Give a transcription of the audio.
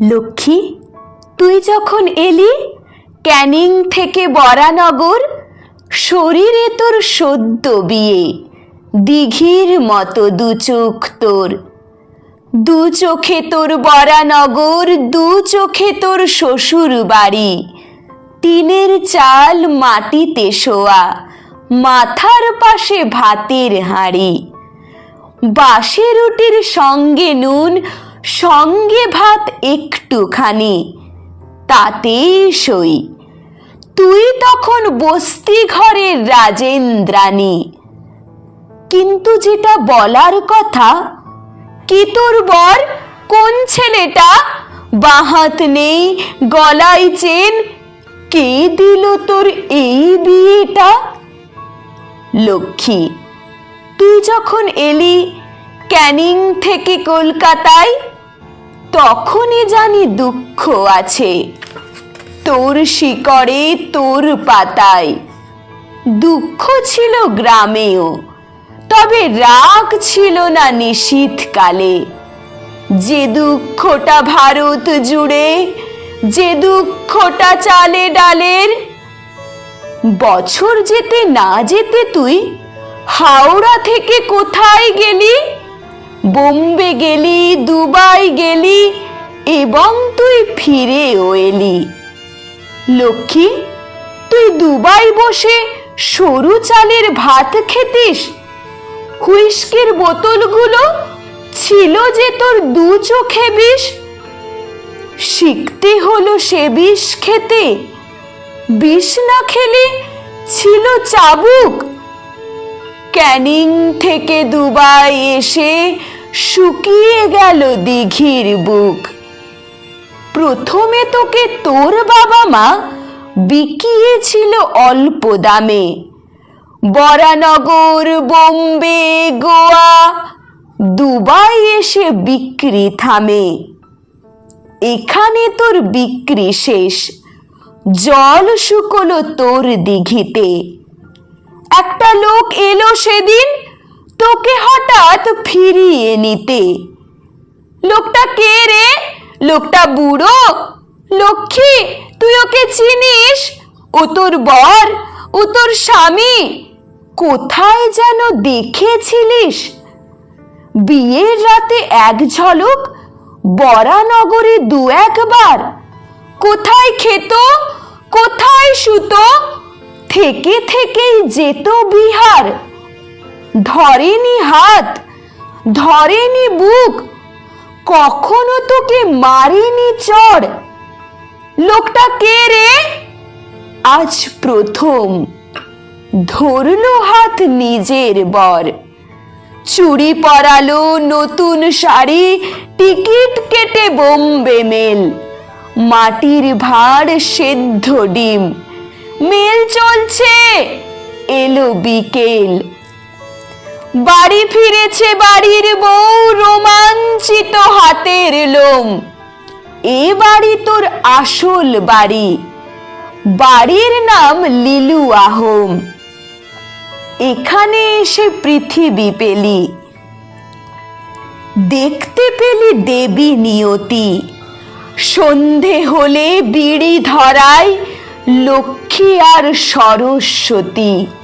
লক্ষ্মী, তুই যখন এলি, ক্যানিং থেকে বরানগর, শরীরে তোর সদ্য বিয়ে, দিঘির মতো দু চোখ তোর। দু চোখে তোর বরানগর, দু চোখে তোর শ্বশুর বাড়ি। টিনের চাল মাটিতে শোয়া, মাথার পাশে ভাতের হাঁড়ি। বাসে রুটির সঙ্গে নুন সঙ্গে ভাত একটুখানি, তাতেই সই। তুই তখন বস্তি ঘরের রাজেন্দ্রাণী। কিন্তু যেটা বলার কথা, কি বর, কোন ছেলেটা? বাহাত নেই, গলায় চেন, কে দিল তোর এই বিয়েটা? লক্ষ্মী, তুই যখন এলি, ক্যানিং থেকে কলকাতায় তখনই জানি দুঃখ আছে। তোর শিকড়ে, তোর পাতায়। দুঃখ ছিল গ্রামেও, তবে রাগ ছিল না নিশীথকালে। যে দুঃখটা ভারত জুড়ে, যে দুঃখটা চালে ডালের, বছর যেতে না যেতে তুই হাওড়া থেকে কোথায় গেলি? বোম্বে গেলি, দুবাই গেলি এবং তুই ফিরেও এলি। লক্ষ্মী, তুই দুবাই বসে সরু চালের ভাত খেতিস? হুইস্কির বোতলগুলো ছিল যে তোর দু চোখে বিষ। শিখতে হলো সে বিষ খেতে। বিষ না খেলে ছিল চাবুক। ক্যানিং থেকে দুবাই এসে শুকিয়ে গেল দিঘির বুক। প্রথমে তোকে তোর বাবা মা বিকিয়েছিল অল্প দামে। বরানগর, বোম্বে, গোয়া, দুবাই এসে বিক্রি থামে। এখানে তোর বিক্রি শেষ। জল শুকলো তোর দিঘিতে। একটা লোক এলো সেদিন, তোকে হঠাৎ ফিরিয়ে নিতে। লোকটা কে রে? লোকটা বুড়ো? লক্ষ্মী, তুই ওকে চিনিস? ও তোর বর? ও তোর স্বামী? কোথায় যেন দেখেছিলিস? বিয়ের রাতে এক ঝলক, বরানগরে দু একবার কোথায় খেত? কোথায় শুতো? থেকে থেকেই যেত বিহার। ধরেনি হাত, ধরেনি বুক, কখনো তোকে মারিনি চড় লোকটা কে রে? আজ প্রথম ধরলো হাত নিজের বর। চুরি পরালো নতুন শাড়ি, টিকিট কেটে বোম্বে মেল। মাটির ভাঁড় সেদ্ধ ডিম। মেল চলছে। এলো বিকেল। বাড়ি ফিরেছে বাড়ির বউ রোমাঞ্চিত হাতের লোম। এ বাড়ি তোর আসল বাড়ি। বাড়ির নাম লিলু আহোম। এখানে এসে পৃথিবী পেলি। দেখতে পেলি দেবী নিয়তি। সন্ধে হলে বিড়ি ধরায় লক্ষ্মী আর সরস্বতী।